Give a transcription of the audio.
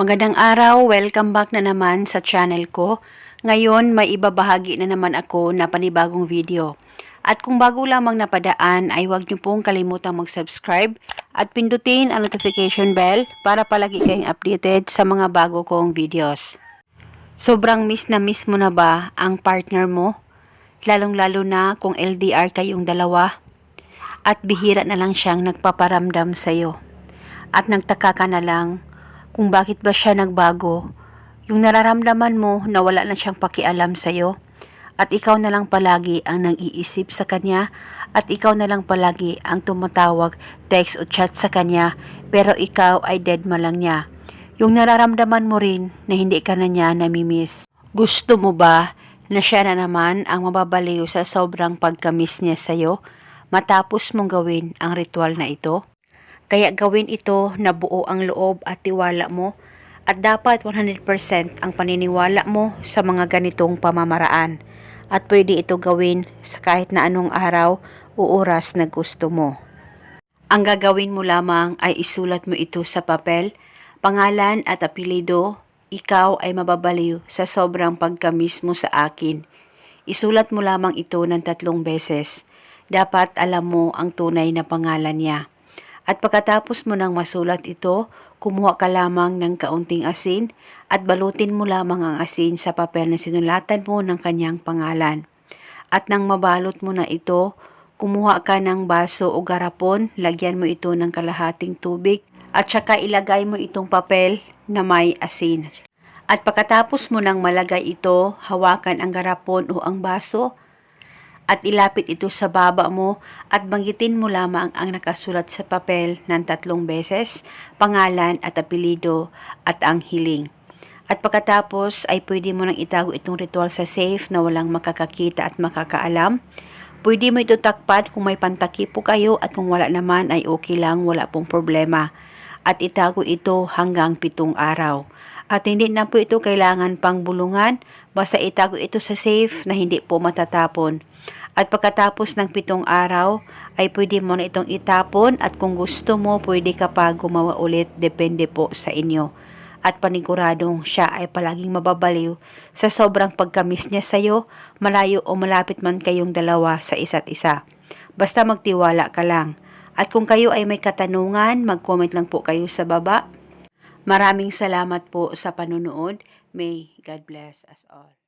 Magandang araw, welcome back na naman sa channel ko. Ngayon, may ibabahagi na naman ako na panibagong video. At kung bago lamang napadaan ay huwag niyo pong kalimutang mag-subscribe at pindutin ang notification bell para palagi kayong updated sa mga bago kong videos. Sobrang miss na miss mo na ba ang partner mo? Lalong-lalo na kung LDR kayong dalawa at bihira na lang siyang nagpaparamdam sa'yo. At nagtaka ka na lang kung bakit ba siya nagbago. Yung nararamdaman mo na wala na siyang pakialam sa'yo at ikaw na lang palagi ang nang-iisip sa kanya at ikaw na lang palagi ang tumatawag, text o chat sa kanya pero ikaw ay dead ma lang niya. Yung nararamdaman mo rin na hindi ka na niya namimiss. Gusto mo ba na siya na naman ang mababaliw sa sobrang pagkamis niya sa'yo matapos mong gawin ang ritual na ito? Kaya gawin ito na buo ang loob at tiwala mo at dapat 100% ang paniniwala mo sa mga ganitong pamamaraan at pwede ito gawin sa kahit na anong araw o oras na gusto mo. Ang gagawin mo lamang ay isulat mo ito sa papel, pangalan at apelido, ikaw ay mababaliw sa sobrang pagkamis mo sa akin. Isulat mo lamang ito ng tatlong beses. Dapat alam mo ang tunay na pangalan niya. At pagkatapos mo nang masulat ito, kumuha ka lamang ng kaunting asin at balutin mo lamang ang asin sa papel na sinulatan mo ng kanyang pangalan. At nang mabalot mo na ito, kumuha ka ng baso o garapon, lagyan mo ito ng kalahating tubig at saka ilagay mo itong papel na may asin. At pagkatapos mo nang malagay ito, hawakan ang garapon o ang baso at ilapit ito sa baba mo at banggitin mo lamang ang nakasulat sa papel ng tatlong beses, pangalan at apelido at ang hiling. At pagkatapos ay pwede mo nang itago itong ritual sa safe na walang makakakita at makakaalam. Pwede mo ito takpan kung may pantakipo kayo at kung wala naman ay okay lang, wala pong problema. At itago ito hanggang pitong araw. At hindi na po ito kailangan pang bulungan, basta itago ito sa safe na hindi po matatapon. At pagkatapos ng pitong araw, ay pwede mo na itong itapon at kung gusto mo, pwede ka pa gumawa ulit, depende po sa inyo. At paniguradong siya ay palaging mababaliw sa sobrang pagkamis niya sa'yo, malayo o malapit man kayong dalawa sa isa't isa. Basta magtiwala ka lang. At kung kayo ay may katanungan, mag-comment lang po kayo sa baba. Maraming salamat po sa panunood. May God bless us all.